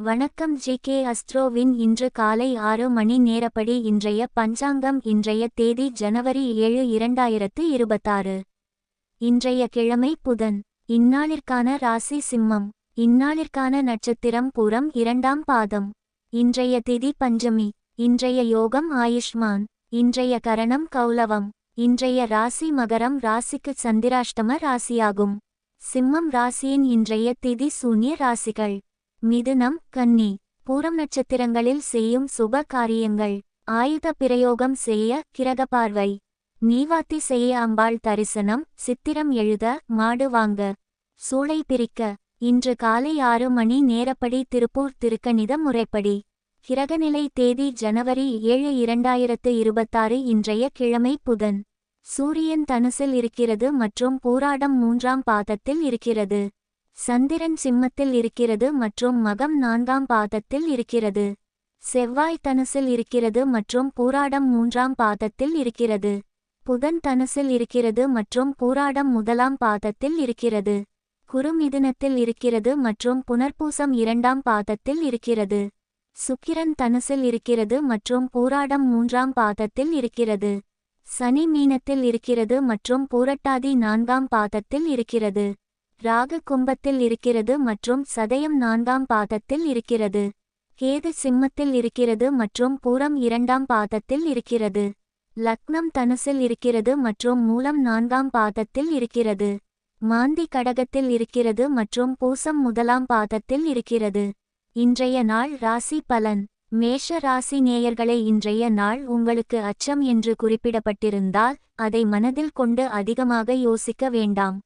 வணக்கம் G K அஸ்ட்ரோவின் இன்று காலை ஆறு மணி நேரப்படி இன்றைய பஞ்சாங்கம் இன்றைய தேதி ஜனவரி ஏழு இரண்டாயிரத்து இருபத்தாறு. இன்றைய கிழமை புதன். இந்நாளிற்கான ராசி சிம்மம். இந்நாளிற்கான நட்சத்திரம் பூரம் இரண்டாம் பாதம். இன்றைய திதி பஞ்சமி. இன்றைய யோகம் ஆயுஷ்மான். இன்றைய கரணம் கௌலவம் இன்றைய ராசி மகரம் ராசிக்கு சந்திராஷ்டம ராசியாகும். சிம்மம் ராசியின் இன்றைய திதி சூன்ய ராசிகள். மிதுனம் கன்னி பூரம் நட்சத்திரங்களில் செய்யும் சுப காரியங்கள். ஆயுத பிரயோகம் செய்ய கிரக பார்வை. நீவாத்தி செய்ய அம்பாள் தரிசனம். சித்திரம் எழுத மாடு வாங்க. சூளை பிரிக்க. இன்று காலை ஆறு மணி நேரப்படி திருப்பூர் திருக்கணித முறைப்படி. கிரகநிலை தேதி ஜனவரி ஏழு இரண்டாயிரத்து இருபத்தாறு இன்றைய கிழமை புதன். சூரியன் தனுசில் இருக்கிறது மற்றும் பூராடம் மூன்றாம் பாதத்தில் இருக்கிறது. சந்திரன் சிம்மத்தில் இருக்கிறது மற்றும் மகம் நான்காம் பாதத்தில் இருக்கிறது. செவ்வாய் தனுசில் இருக்கிறது மற்றும் பூராடம் மூன்றாம் பாதத்தில் இருக்கிறது. புதன் தனுசில் இருக்கிறது மற்றும் பூராடம் முதலாம் பாதத்தில் இருக்கிறது. குறுமிதுனத்தில் இருக்கிறது மற்றும் புனர்பூசம் இரண்டாம் பாதத்தில் இருக்கிறது. சுக்கிரன் தனுசில் இருக்கிறது மற்றும் பூராடம் மூன்றாம் பாதத்தில் இருக்கிறது. சனி மீனத்தில் இருக்கிறது மற்றும் பூரட்டாதி நான்காம் பாதத்தில் இருக்கிறது. ராகு கும்பத்தில் இருக்கிறது மற்றும் சதயம் நான்காம் பாதத்தில் இருக்கிறது. கேது சிம்மத்தில் இருக்கிறது மற்றும் பூரம் இரண்டாம் பாதத்தில் இருக்கிறது. லக்னம் தனுசில் இருக்கிறது மற்றும் மூலம் நான்காம் பாதத்தில் இருக்கிறது. மாந்தி கடகத்தில் இருக்கிறது மற்றும் பூசம் முதலாம் பாதத்தில் இருக்கிறது. இன்றைய நாள் ராசி பலன். மேஷ ராசி நேயர்களை இன்றைய நாள் உங்களுக்கு அச்சம் என்று குறிப்பிடப்பட்டிருந்தால் அதை மனதில் கொண்டு அதிகமாக யோசிக்க வேண்டாம்.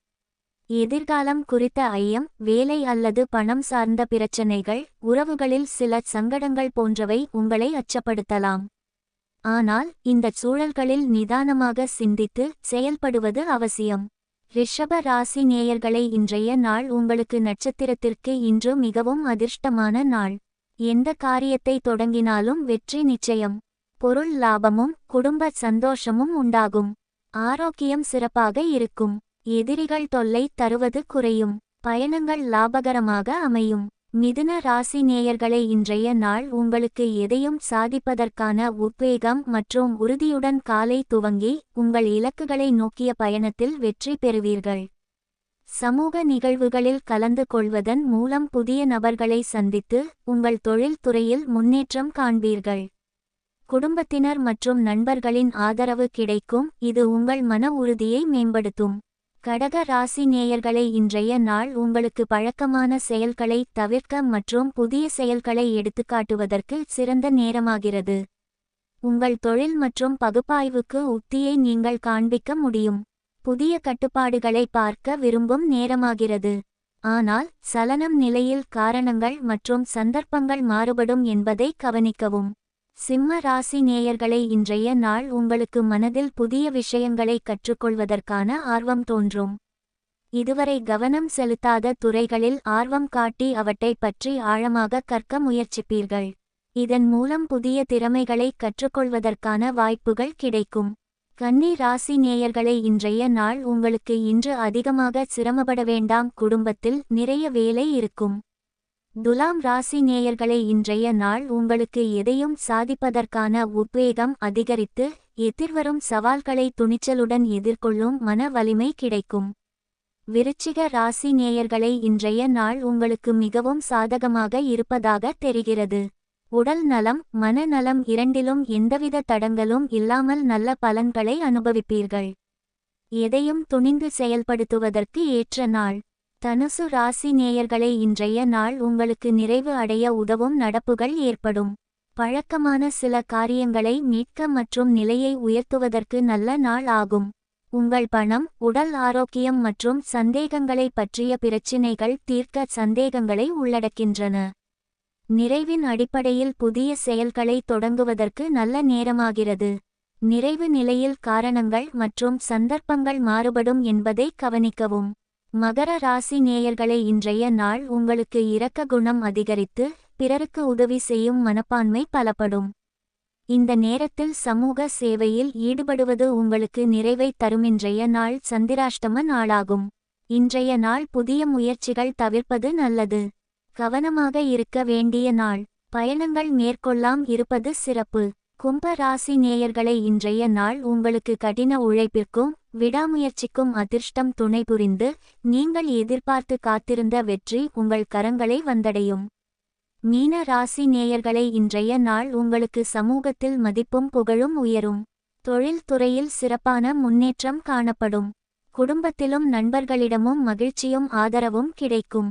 எதிர்காலம் குறித்த ஐயம் வேலை அல்லது பணம் சார்ந்த பிரச்சனைகள் உறவுகளில் சில சங்கடங்கள் போன்றவை உங்களை அச்சப்படுத்தலாம். ஆனால் இந்தச் சூழல்களில் நிதானமாக சிந்தித்து செயல்படுவது அவசியம். ரிஷப ராசி நேயர்களை இன்றைய நாள் உங்களுக்கு நட்சத்திரத்திற்கு இன்று மிகவும் அதிர்ஷ்டமான நாள். எந்த காரியத்தை தொடங்கினாலும் வெற்றி நிச்சயம். பொருள் லாபமும் குடும்ப சந்தோஷமும் உண்டாகும். ஆரோக்கியம் சிறப்பாக இருக்கும். எதிரிகள் தொல்லை தருவது குறையும். பயணங்கள் லாபகரமாக அமையும். மிதுன ராசி நேயர்களை இன்றைய நாள் உங்களுக்கு எதையும் சாதிப்பதற்கான உத்வேகம் மற்றும் உறுதியுடன் காலை துவங்கி உங்கள் இலக்குகளை நோக்கிய பயணத்தில் வெற்றி பெறுவீர்கள். சமூக நிகழ்வுகளில் கலந்து கொள்வதன் மூலம் புதிய நபர்களை சந்தித்து உங்கள் தொழில்துறையில் முன்னேற்றம் காண்பீர்கள். குடும்பத்தினர் மற்றும் நண்பர்களின் ஆதரவு கிடைக்கும். இது உங்கள் மன உறுதியை மேம்படுத்தும். கடக ராசி நேயர்களை இன்றைய நாள் உங்களுக்கு பழக்கமான செயல்களை தவிர்க்க மற்றும் புதிய செயல்களை எடுத்துக்காட்டுவதற்கு சிறந்த நேரமாகிறது. உங்கள் தொழில் மற்றும் பகுப்பாய்வுக்கு உத்தியை நீங்கள் காண்பிக்க முடியும். புதிய கட்டுப்பாடுகளை பார்க்க விரும்பும் நேரமாகிறது. ஆனால் சலனம் நிலையில் காரணங்கள் மற்றும் சந்தர்ப்பங்கள் மாறுபடும் என்பதை கவனிக்கவும். சிம்ம ராசி நேயர்களை இன்றைய நாள் உங்களுக்கு மனதில் புதிய விஷயங்களை கற்றுக்கொள்வதற்கான ஆர்வம் தோன்றும். இதுவரை கவனம் செலுத்தாத துறைகளில் ஆர்வம் காட்டி அவற்றை பற்றி ஆழமாக கற்க முயற்சிப்பீர்கள். இதன் மூலம் புதிய திறமைகளை கற்றுக்கொள்வதற்கான வாய்ப்புகள் கிடைக்கும். கன்னி ராசி நேயர்களை இன்றைய நாள் உங்களுக்கு இன்று அதிகமாக சிரமப்பட வேண்டாம். குடும்பத்தில் நிறைய வேலை இருக்கும். துலாம் ராசி நேயர்களை இன்றைய நாள் உங்களுக்கு எதையும் சாதிப்பதற்கான உத்வேகம் அதிகரித்து எதிர்வரும் சவால்களை துணிச்சலுடன் எதிர்கொள்ளும் மன வலிமை கிடைக்கும். விருச்சிக ராசி நேயர்களை இன்றைய நாள் உங்களுக்கு மிகவும் சாதகமாக இருப்பதாக தெரிகிறது. உடல் நலம் மனநலம் இரண்டிலும் எந்தவித தடங்களும் இல்லாமல் நல்ல பலன்களை அனுபவிப்பீர்கள். எதையும் துணிந்து செயல்படுத்துவதற்கு ஏற்ற நாள். தனுசு ராசி நேயர்களே இன்றைய நாள் உங்களுக்கு நிறைவு அடைய உதவும் நடப்புகள் ஏற்படும். பழக்கமான சில காரியங்களை மீட்க மற்றும் நிலையை உயர்த்துவதற்கு நல்ல நாள் ஆகும். உங்கள் பணம் உடல் ஆரோக்கியம் மற்றும் சந்தேகங்களை பற்றிய பிரச்சினைகள் தீர்க்க சந்தேகங்களை உள்ளடக்கின்றன. நிறைவின் அடிப்படையில் புதிய செயல்களை தொடங்குவதற்கு நல்ல நேரமாகிறது. நிறைவு நிலையில் காரணங்கள் மற்றும் சந்தர்ப்பங்கள் மாறுபடும் என்பதை கவனிக்கவும். மகர ராசி நேயர்களை இன்றைய நாள் உங்களுக்கு இரக்க குணம் அதிகரித்து பிறருக்கு உதவி செய்யும் மனப்பான்மை பலப்படும். இந்த நேரத்தில் சமூக சேவையில் ஈடுபடுவது உங்களுக்கு நிறைவை தரும். இன்றைய நாள் சந்திராஷ்டம நாளாகும். இன்றைய நாள் புதிய முயற்சிகள் தவிர்ப்பது நல்லது. கவனமாக இருக்க வேண்டிய நாள். பயணங்கள் மேற்கொள்ளாம். இருப்பது சிறப்பு. கும்ப ராசி நேயர்களை இன்றைய நாள் உங்களுக்கு கடின உழைப்பிற்கும் விடாமுயற்சிக்கும் அதிர்ஷ்டம் துணை புரிந்து நீங்கள் எதிர்பார்த்து காத்திருந்த வெற்றி உங்கள் கரங்களை வந்தடையும். மீன ராசி நேயர்களை இன்றைய நாள் உங்களுக்கு சமூகத்தில் மதிப்பும் புகழும் உயரும். தொழில்துறையில் சிறப்பான முன்னேற்றம் காணப்படும். குடும்பத்திலும் நண்பர்களிடமும் மகிழ்ச்சியும் ஆதரவும் கிடைக்கும்.